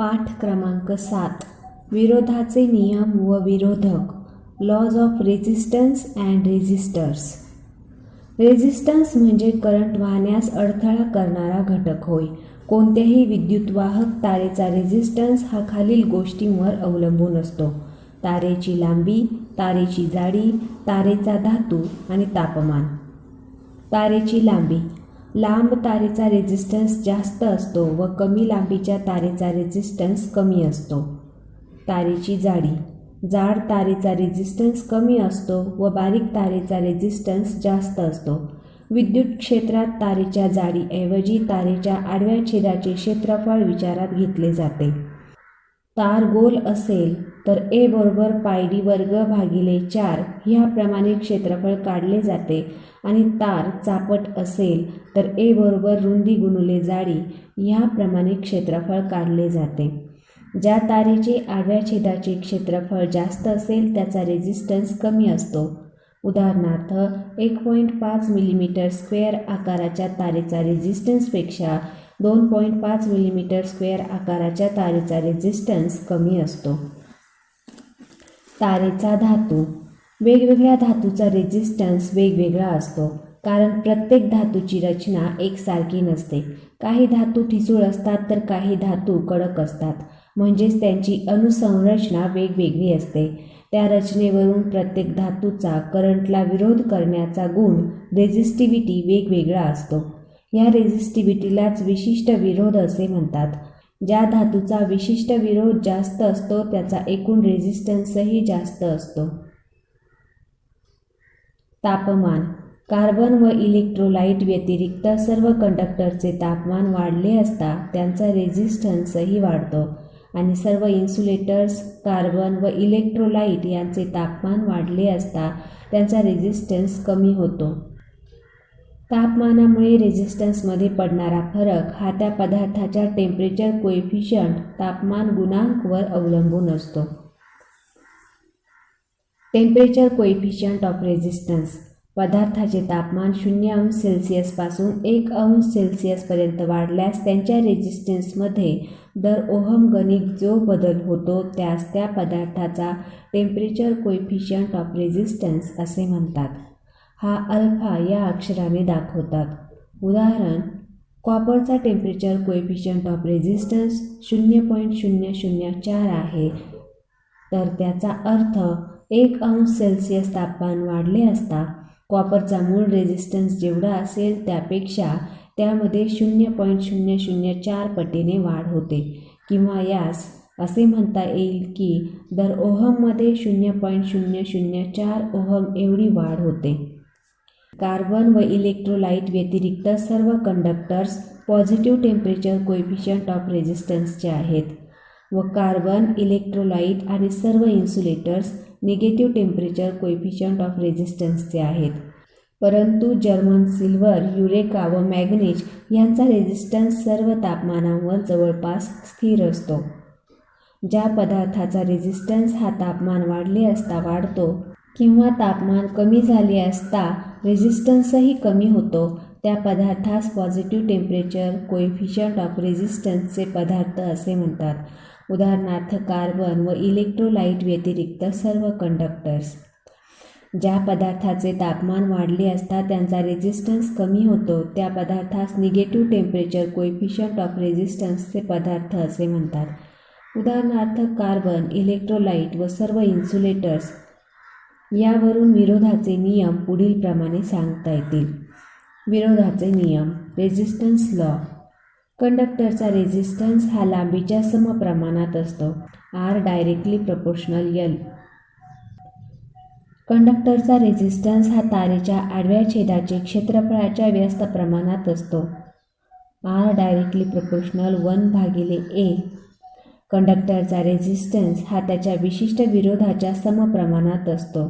पाठ क्रमांक सात. विरोधाचे नियम व विरोधक. Laws of resistance and resistors resistance म्हणजे करंट वाहण्यास अडथळा करणारा घटक होय. कोणत्याही विद्युतवाहक तारेचा रेझिस्टन्स हा खालील गोष्टींवर अवलंबून असतो. तारेची लांबी तारेची जाडी तारेचा धातू आणि तापमान. तारेची लांबी. लांब तारेचा रेझिस्टन्स जास्त असतो व कमी लांबीच्या तारेचा रेझिस्टन्स कमी असतो. तारेची जाडी. जाड तारेचा रेझिस्टन्स कमी असतो व बारीक तारेचा रेझिस्टन्स जास्त असतो. विद्युत क्षेत्रात तारेच्या जाडीऐवजी तारेच्या आडव्या छेदाचे क्षेत्रफळ विचारात घेतले जाते. तार गोल असेल तर ए बरोबर पायरी वर्ग भागिले चार ह्याप्रमाणे क्षेत्रफळ काढले जाते. आणि तार चापट असेल तर ए बरोबर रुंदी गुणुले जाडी ह्याप्रमाणे क्षेत्रफळ काढले जाते. ज्या तारेचे आडव्या छेदाचे क्षेत्रफळ जास्त असेल त्याचा रेझिस्टन्स कमी असतो. उदाहरणार्थ एक पॉईंट पाच मिलीमीटर स्क्वेअर आकाराच्या तारेचा रेझिस्टन्सपेक्षा दोन पॉईंट पाच मिलीमीटर स्क्वेअर आकाराच्या तारेचा रेझिस्टन्स कमी असतो. तारेचा धातू. वेगवेगळ्या धातूचा रेझिस्टन्स वेगवेगळा असतो. कारण प्रत्येक धातूची रचना एकसारखी नसते. काही धातू ठिसूळ असतात तर काही धातू कडक असतात. म्हणजेच त्यांची अनुसंरचना वेगवेगळी असते. त्या रचनेवरून प्रत्येक धातूचा करंटला विरोध करण्याचा गुण रेझिस्टिव्हिटी वेगवेगळा असतो. या रेझिस्टिव्हिटीलाच विशिष्ट विरोध असे म्हणतात. ज्या धातूचा विशिष्ट विरोध जास्त असतो त्याचा एकूण रेझिस्टन्सही जास्त असतो. तापमान. कार्बन व इलेक्ट्रोलाइट व्यतिरिक्त सर्व कंडक्टरचे तापमान वाढले असता त्यांचा रेझिस्टन्सही वाढतो आणि सर्व इन्सुलेटर्स कार्बन व इलेक्ट्रोलाइट यांचे तापमान वाढले असता त्यांचा रेझिस्टन्स कमी होतो. तापमानामुळे रेझिस्टन्समध्ये पडणारा फरक हा त्या पदार्थाच्या टेम्परेचर कोएफिशियंट तापमान गुणांकवर अवलंबून असतो. टेम्परेचर कोएफिशियंट ऑफ रेझिस्टन्स पदार्थाचे तापमान शून्य अंश सेल्सिअसपासून एक अंश सेल्सिअसपर्यंत वाढल्यास त्यांच्या रेझिस्टन्समध्ये दर ओहम गणिक जो बदल होतो त्यास त्या पदार्थाचा टेम्परेचर कोएफिशियंट ऑफ रेझिस्टन्स असे म्हणतात. हा अल्फा या अक्षराने दाखवतात. उदाहरण कॉपरचा टेम्परेचर कोएफिशियंट ऑफ रेझिस्टन्स शून्य पॉईंट शून्य शून्य चार आहे. तर त्याचा अर्थ एक अंश सेल्सिअस तापमान वाढले असता कॉपरचा मूळ रेझिस्टन्स जेवढा असेल त्यापेक्षा त्यामध्ये शून्य पॉईंट शून्य शून्य चार पटीने वाढ होते. किंवा यास असे म्हणता येईल की दर ओहममध्ये शून्य पॉईंट शून्य शून्य चार ओहम एवढी वाढ होते. कार्बन व इलेक्ट्रोलाइट व्यतिरिक्त सर्व conductors positive temperature coefficient of रेझिस्टन्सचे आहेत व कार्बन इलेक्ट्रोलाइट आणि सर्व insulators negative temperature coefficient of रेझिस्टन्सचे आहेत. परंतु जर्मन सिल्वर युरेका व मॅग्नेज यांचा रेझिस्टन्स सर्व तापमानांवर जवळपास स्थिर असतो. ज्या पदार्थाचा रेझिस्टन्स हा तापमान वाढले असता वाढतो किंवा तापमान कमी झाले असता रेझिस्टन्सही कमी होतो. त्या पदार्थास पॉझिटिव्ह टेम्परेचर कोएफिशियंट ऑफ रेझिस्टन्सचे पदार्थ असे म्हणतात. उदाहरणार्थ कार्बन व इलेक्ट्रोलाइट व्यतिरिक्त सर्व कंडक्टर्स ज्या पदार्थाचे तापमान वाढले असता त्यांचा रेझिस्टन्स कमी होतो त्या पदार्थास निगेटिव्ह टेम्परेचर कोएफिशियंट ऑफ रेझिस्टन्सचे पदार्थ असे म्हणतात. उदाहरणार्थ कार्बन इलेक्ट्रोलाइट व सर्व इन्सुलेटर्स यावरून विरोधाचे नियम पुढीलप्रमाणे सांगता येतील. विरोधाचे नियम रेझिस्टन्स लॉ कंडक्टरचा रेझिस्टन्स हा लांबीच्या समप्रमाणात असतो. आर डायरेक्टली प्रपोर्शनल यल कंडक्टरचा रेझिस्टन्स हा तारेच्या आडव्या छेदाचे क्षेत्रफळाच्या व्यस्त प्रमाणात असतो. आर डायरेक्टली प्रपोर्शनल वन भागिले ए कंडक्टरचा रेझिस्टन्स हा त्याच्या विशिष्ट विरोधाच्या समप्रमाणात असतो.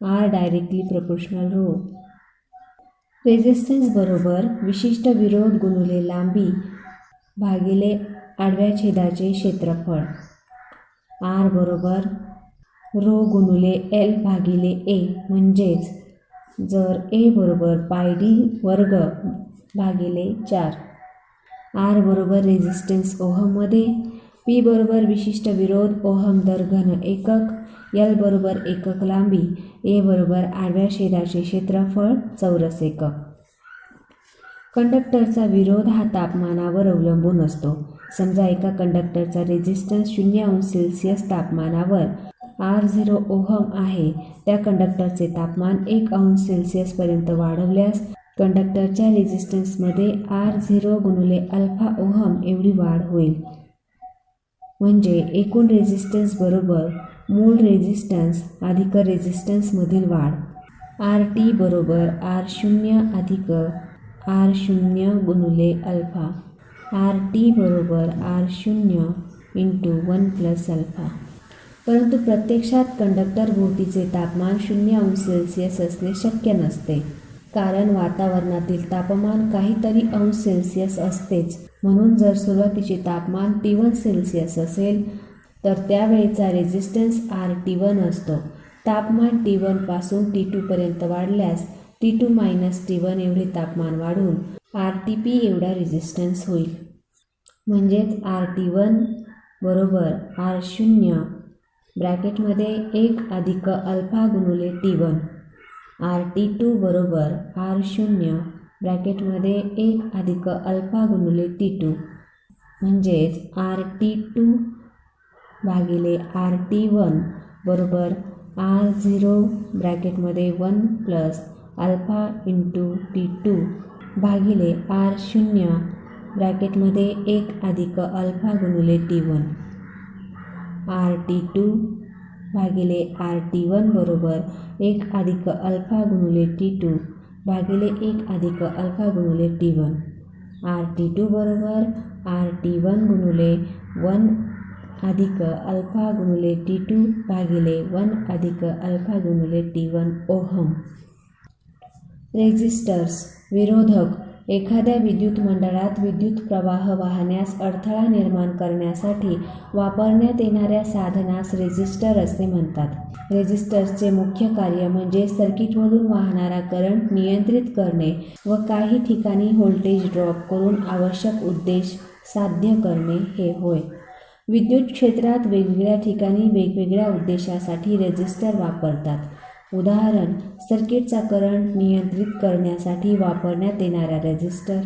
R directly proportional rho resistance बरोबर विशिष्ट विरोध गुणुले लांबी भागिले आडव्या छेदाचे क्षेत्रफळ. आर बरोबर रो गुणुले एल भागिले ए म्हणजेच जर ए बरोबर पाय डी वर्ग भागिले चार. आर बरोबर रेझिस्टन्स ओहममध्ये पी बरोबर विशिष्ट विरोध ओहम दर घन एकक एल बरोबर एकक लांबी ए बरोबर आडव्या छेदाचे क्षेत्रफळ चौरस एकक कंडक्टरचा विरोध हा तापमानावर अवलंबून असतो. समजा एका कंडक्टरचा रेझिस्टन्स शून्य अंश सेल्सिअस तापमानावर आर झिरो ओहम आहे. त्या कंडक्टरचे तापमान एक अंश सेल्सिअसपर्यंत वाढवल्यास कंडक्टरच्या रेझिस्टन्समध्ये आर झिरो गुणुले अल्फा ओहम एवढी वाढ होईल. म्हणजे एकूण रेझिस्टन्स बरोबर मूळ रेझिस्टन्स अधिक रेझिस्टन्समधील वाढ. आर टी बरोबर आर शून्य अधिक आर शून्य गुणुले अल्फा आर टी बरोबर आर शून्य इंटू वन प्लस अल्फा परंतु प्रत्यक्षात कंडक्टर भोवतीचे तापमान शून्य अंश सेल्सिअस असणे शक्य नसते. कारण वातावरणातील तापमान काहीतरी अंश सेल्सिअस असतेच. म्हणून जर सुरुवातीचे तापमान टी वन सेल्सिअस असेल तर त्यावेळेचा रेझिस्टन्स आर टी वन असतो. तापमान टी वनपासून टी टूपर्यंत वाढल्यास T two minus T one एवढे तापमान वाढून आर टी पी एवढा रेझिस्टन्स होईल. म्हणजेच आर टी वन बरोबर आर शून्य ब्रॅकेटमध्ये एक अधिक alpha गुणुले T one R T two बरोबर आर शून्य ब्रॅकेटमध्ये एक अधिक अल्फा गुणुले टी टू म्हणजेच आर टी टू भागिले आर टी वन बरोबर R zero ब्रॅकेटमध्ये one plus alpha into T two भागिले आर शून्य ब्रॅकेटमध्ये एक अधिक alpha गुणुले T one. R T two भागिले आर टी वन बरोबर एक अधिक अल्फा गुणिले टी टू भागिले एक अधिक अल्फा गुणिले T one. R T two बरोबर आर टी वन गुणुले वन अधिक अल्फा गुणुले टी टू भागिले वन अधिक अल्फा गुणुले टी वन ओहम. रेझिस्टर्स. विरोधक. एखाद्या विद्युत मंडळात विद्युत प्रवाह वाहण्यास अडथळा निर्माण करण्यासाठी वापरण्यात येणाऱ्या साधनास रेझिस्टर असे म्हणतात. रेझिस्टर्सचे मुख्य कार्य म्हणजे सर्किटमधून वाहणारा करंट नियंत्रित करणे व काही ठिकाणी व्होल्टेज ड्रॉप करून आवश्यक उद्देश साध्य करणे हे होय. विद्युत क्षेत्रात वेगवेगळ्या ठिकाणी वेगवेगळ्या उद्देशासाठी रेझिस्टर वापरतात. उदाहरण सर्किटचा करंट नियंत्रित करण्यासाठी वापरण्यात येणारा रेझिस्टर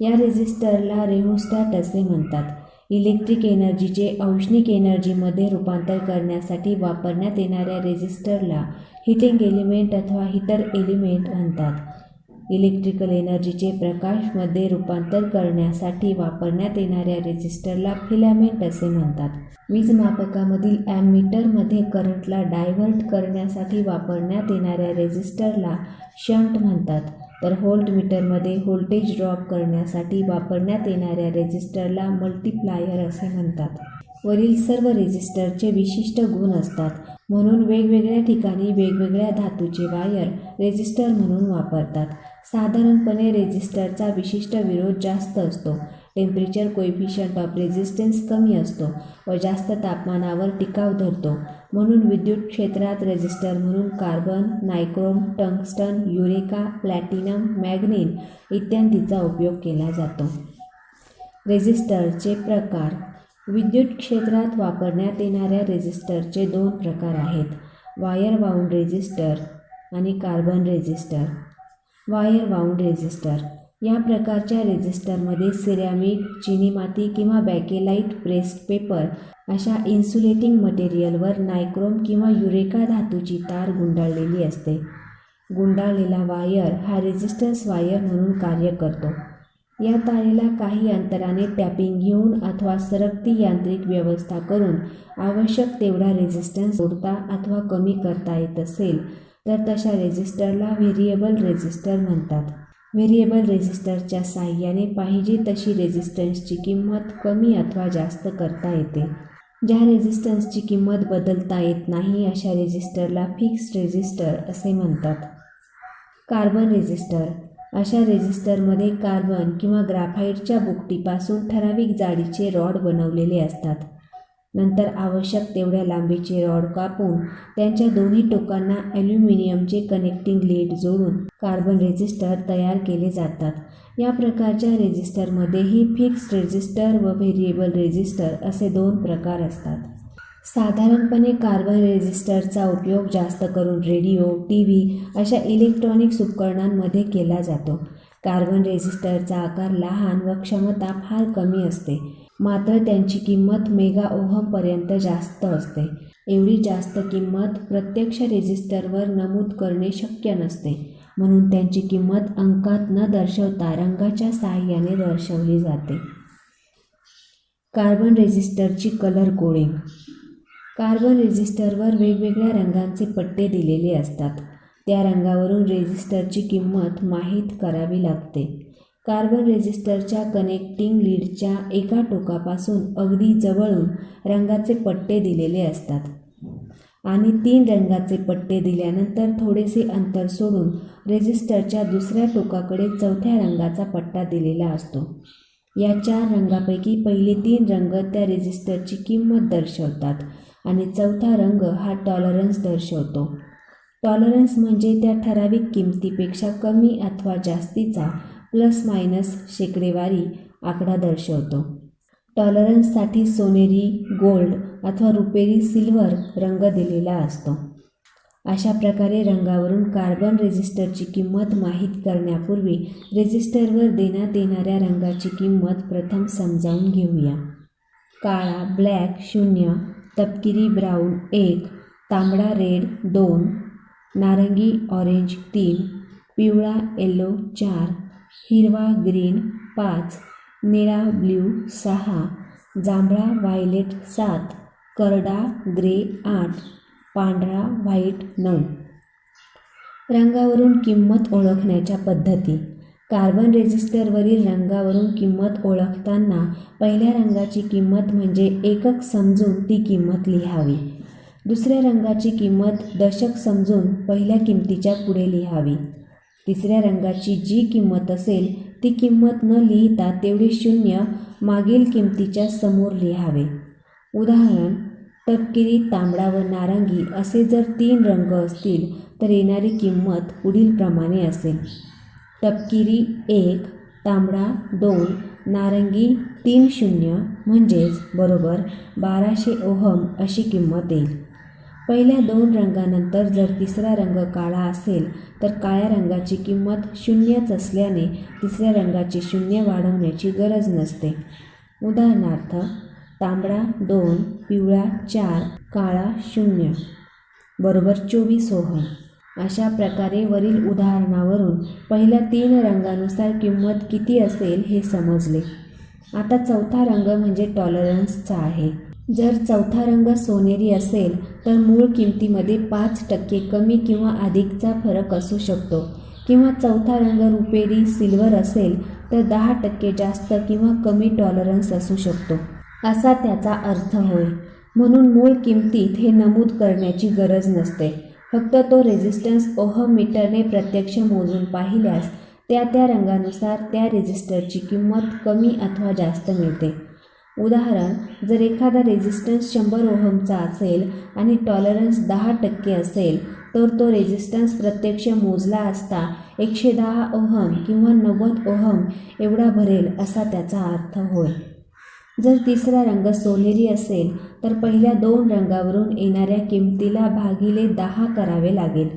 या रेझिस्टरला रेहोस्टॅट असे म्हणतात. इलेक्ट्रिक एनर्जीचे औष्णिक एनर्जीमध्ये रूपांतर करण्यासाठी वापरण्यात येणाऱ्या रेझिस्टरला हिटिंग एलिमेंट अथवा हीटर एलिमेंट म्हणतात. इलेक्ट्रिकल एनर्जीचे प्रकाशमध्ये रूपांतर करण्यासाठी वापरण्यात येणाऱ्या रेझिस्टरला फिलॅमेंट असे म्हणतात. वीजमापकामधील ॲममीटरमध्ये करंटला डायव्हर्ट करण्यासाठी वापरण्यात येणाऱ्या रेझिस्टरला शंट म्हणतात. तर व्होल्टमीटरमध्ये व्होल्टेज ड्रॉप करण्यासाठी वापरण्यात येणाऱ्या रेझिस्टरला मल्टिप्लायर असे म्हणतात. वरील सर्व रेझिस्टरचे विशिष्ट गुण असतात. म्हणून वेगवेगळ्या ठिकाणी वेगवेगळ्या धातूचे वायर रेझिस्टर म्हणून वापरतात. साधारणपणे रेझिस्टरचा विशिष्ट विरोध जास्त असतो. टेम्परेचर कोएफिशियंट ऑफ रेझिस्टन्स कमी असतो व जास्त तापमानावर टिकाव धरतो. म्हणून विद्युत क्षेत्रात रेझिस्टर म्हणून carbon nichrome tungsten eureka platinum manganin इत्यादीचा उपयोग केला जातो. रेझिस्टरचे प्रकार. विद्युत क्षेत्रात वापरण्यात येणाऱ्या रेझिस्टरचे दोन प्रकार आहेत. वायर बाउंड रेझिस्टर आणि carbon resistor. Wire wound resistor. या प्रकारच्या रेझिस्टरमध्ये सिरॅमिक चिनी माती किंवा बॅकेलाईट प्रेस्ड पेपर अशा इन्सुलेटिंग मटेरियलवर नायक्रोम किंवा युरेका धातूची तार गुंडाळलेली असते. गुंडाळलेला वायर हा रेझिस्टन्स वायर म्हणून कार्य करतो. या तारेला काही अंतराने टॅपिंग घेऊन अथवा सरकती यांत्रिक व्यवस्था करून आवश्यक तेवढा रेझिस्टन्स जोडता अथवा कमी करता येत असेल तर तशा रेझिस्टरला व्हेरिएबल रेझिस्टर म्हणतात. व्हेरिएबल रेझिस्टरच्या साह्याने पाहिजे तशी रेझिस्टन्सची किंमत कमी अथवा जास्त करता येते. ज्या रेझिस्टन्सची किंमत बदलता येत नाही अशा रेझिस्टरला फिक्स्ड रेझिस्टर असे म्हणतात. Carbon resistor. अशा रेझिस्टरमध्ये कार्बन किंवा ग्राफाईटच्या बुकटीपासून ठराविक जाडीचे रॉड बनवलेले असतात. नंतर आवश्यक तेवढ्या लांबीचे रॉड कापून त्यांच्या दोन्ही टोकांना ॲल्युमिनियमचे कनेक्टिंग लीड जोडून कार्बन रेझिस्टर तयार केले जातात. या प्रकारच्या रेझिस्टरमध्येही फिक्स्ड रेझिस्टर व व्हेरिएबल रेझिस्टर असे दोन प्रकार असतात. साधारणपणे कार्बन रेझिस्टरचा उपयोग जास्त करून रेडिओ टी व्ही अशा इलेक्ट्रॉनिक्स उपकरणांमध्ये केला जातो. कार्बन रेझिस्टरचा आकार लहान व क्षमता फार कमी असते. मात्र त्यांची किंमत मेगा ओहमपर्यंत जास्त असते. एवढी जास्त किंमत प्रत्यक्ष रेजिस्टरवर नमूद करणे शक्य नसते. म्हणून त्यांची किंमत अंकात न दर्शवता रंगाच्या साहाय्याने दर्शवली जाते. कार्बन रेझिस्टरची कलर कोडिंग कार्बन रेझिस्टरवर वेगवेगळ्या रंगांचे पट्टे दिलेले असतात. त्या रंगावरून रेझिस्टरची किंमत माहीत करावी लागते. कार्बन रेझिस्टरच्या कनेक्टिंग लीडच्या एका टोकापासून अगदी जवळून रंगाचे पट्टे दिलेले असतात. आणि तीन रंगाचे पट्टे दिल्यानंतर थोडेसे अंतर सोडून रेझिस्टरच्या दुसऱ्या टोकाकडे चौथ्या रंगाचा पट्टा दिलेला असतो. या चार रंगापैकी पहिले तीन रंग त्या रेझिस्टरची किंमत दर्शवतात आणि चौथा रंग हा टॉलरन्स दर्शवतो. टॉलरन्स म्हणजे त्या ठराविक किमतीपेक्षा कमी अथवा जास्तीचा प्लस मायनस शेकडेवारी आकडा दर्शवतो. टॉलरन्ससाठी सोनेरी गोल्ड अथवा रुपेरी सिल्वर रंग दिलेला असतो. अशा प्रकारे रंगावरून कार्बन रेजिस्टरची किंमत माहीत करण्यापूर्वी रेजिस्टरवर देण्यात येणाऱ्या रंगाची किंमत प्रथम समजावून घेऊया. काळा ब्लॅक शून्य तपकिरी ब्राऊन एक तांबडा रेड दोन नारंगी ऑरेंज तीन पिवळा येलो चार हिरवा ग्रीन पाच निळा ब्ल्यू सहा जांभळा व्हायलेट सात करडा ग्रे आठ पांढरा व्हाईट नऊ. रंगावरून किंमत ओळखण्याच्या पद्धती. कार्बन रेजिस्टरवरील रंगावरून किंमत ओळखताना पहिल्या रंगाची किंमत म्हणजे एकक समजून ती किंमत लिहावी. दुसऱ्या रंगाची किंमत दशक समजून पहिल्या किंमतीच्या पुढे लिहावी. तिसऱ्या रंगाची जी किंमत असेल ती किंमत न लिहिता तेवढे शून्य मागील किंमतीच्या समोर लिहावे. उदाहरण तपकिरी तांबडा व नारंगी असे जर तीन रंग असतील तर येणारी किंमत पुढीलप्रमाणे असेल. तपकिरी एक तांबडा दोन नारंगी तीन शून्य म्हणजेच बरोबर बाराशे ओहम अशी किंमत येईल. पहिल्या दोन रंगानंतर जर तिसरा रंग काळा असेल तर काळ्या रंगाची किंमत शून्यच असल्याने तिसऱ्या रंगाची शून्य वाढवण्याची गरज नसते. उदाहरणार्थ तांबडा दोन पिवळा चार काळा शून्य. बरोबर चोवीस ओहम. अशा प्रकारे वरील उदाहरणावरून पहिल्या तीन रंगानुसार किंमत किती असेल हे समजले. आता चौथा रंग म्हणजे टॉलरन्सचा आहे. जर चौथा रंग सोनेरी असेल तर मूळ किमतीमध्ये पाच टक्के कमी किंवा अधिकचा फरक असू शकतो. किंवा चौथा रंग रुपेरी सिल्वर असेल तर दहा टक्के जास्त किंवा कमी टॉलरन्स असू शकतो. असा त्याचा अर्थ होय. म्हणून मूळ किमतीत हे नमूद करण्याची गरज नसते. फक्त तो रेझिस्टन्स ओहम मीटरने प्रत्यक्ष मोजून पाहिल्यास त्या त्या रंगानुसार त्या रेझिस्टरची किंमत कमी अथवा जास्त मिळते. उदाहरण जर एखादा रेझिस्टन्स शंभर ओहमचा असेल आणि टॉलरन्स दहा टक्के असेल तर तो रेझिस्टन्स प्रत्यक्ष मोजला असता एकशे दहा ओहम किंवा नव्वद ओहम एवढा भरेल असा त्याचा अर्थ होय. जर तिसरा रंग सोनेरी असेल तर पहिल्या दोन रंगावरून येणाऱ्या किमतीला भागिले दहा करावे लागेल.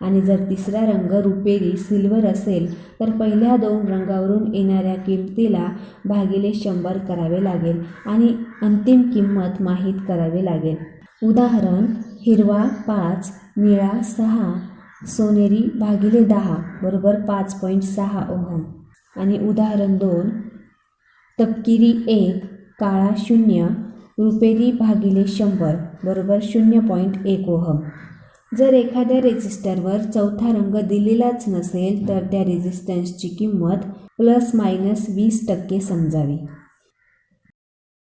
आणि जर तिसरा रंग रुपेरी सिल्वर असेल तर पहिल्या दोन रंगावरून येणाऱ्या किमतीला भागिले शंभर करावे लागेल आणि अंतिम किंमत माहीत करावी लागेल. उदाहरण हिरवा पाच निळा सहा सोनेरी भागिले दहा बरोबर पाच पॉईंट सहा ओहम. आणि उदाहरण दोन तपकिरी एक काळा शून्य रुपेरी भागिले शंभर बरोबर शून्य पॉईंट एक ओहम. जर एखाद्या रेजिस्टरवर चौथा रंग दिलेलाच नसेल तर त्या रेझिस्टन्सची किंमत प्लस मायनस वीस टक्के समजावी.